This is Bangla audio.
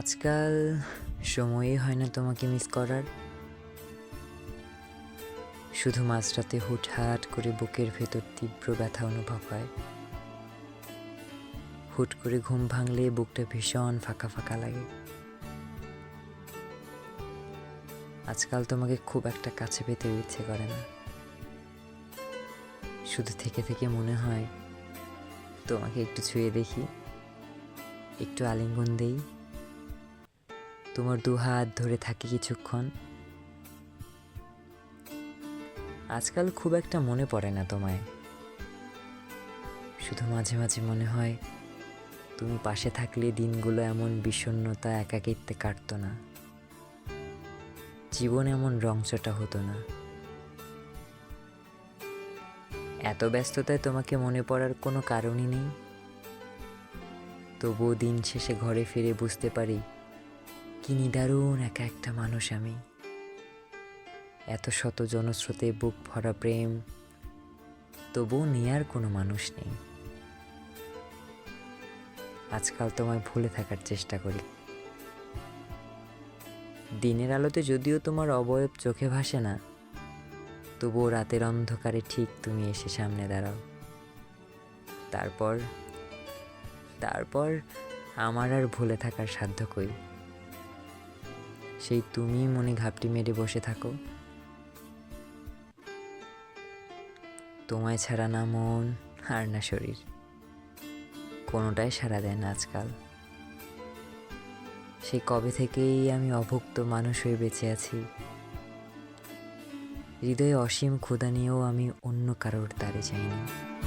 আজকাল সময়ই হয় না তোমাকে মিস করার। শুধু মাঝরাতে হুটহাট করে বুকের ভেতর তীব্র ব্যথা অনুভব হয়। হুট করে ঘুম ভাঙলে বুকটা ভীষণ ফাঁকা ফাঁকা লাগে। আজকাল তোমাকে খুব একটা কাছে পেতে ইচ্ছে করে না। শুধু থেকে থেকে মনে হয়, তোমাকে একটু ছুঁয়ে দেখি, একটু আলিঙ্গন দেই। তোমার দু হাত ধরে থাকি কিছুক্ষণ। আজকাল খুব একটা মনে পড়ে না তোমায়। শুধু মাঝে মাঝে মনে হয়, তুমি পাশে থাকলে দিনগুলো এমন বিষণ্ণতা একাকিত্বে কাটতো না। জীবন এমন রংচটা হতো না। এত ব্যস্ততায় তোমাকে মনে পড়ার কোনো কারণই নেই? তবুও দিন শেষে ঘরে ফিরে বুঝতে পারি কি নিদারুণ একা একটা মানুষ আমি। এত শত জনস্রোতে বুক ভরা প্রেম, তবুও নেয়ার কোনো মানুষ নেই। আজকাল তোমায় ভুলে থাকার চেষ্টা করি। দিনের আলোতে যদিও তোমার অবয়ব চোখে ভাসে না, তবুও রাতের অন্ধকারে ঠিক তুমি এসে সামনে দাঁড়াও। তারপর তারপর আমার আর ভুলে থাকার সাধ্য কই? সেই তুমি মনে ঘাপটি মেরে বসে থাকো। তোমায় ছাড়া না মন আর না শরীর। কোনোটাই সাড়া দেয় না আজকাল। সেই কবে থেকেই আমি অভুক্ত মানুষ হয়ে বেঁচে আছি। হৃদয়ে অসীম ক্ষুদা নিয়েও আমি অন্য কারোর তারে চাইনি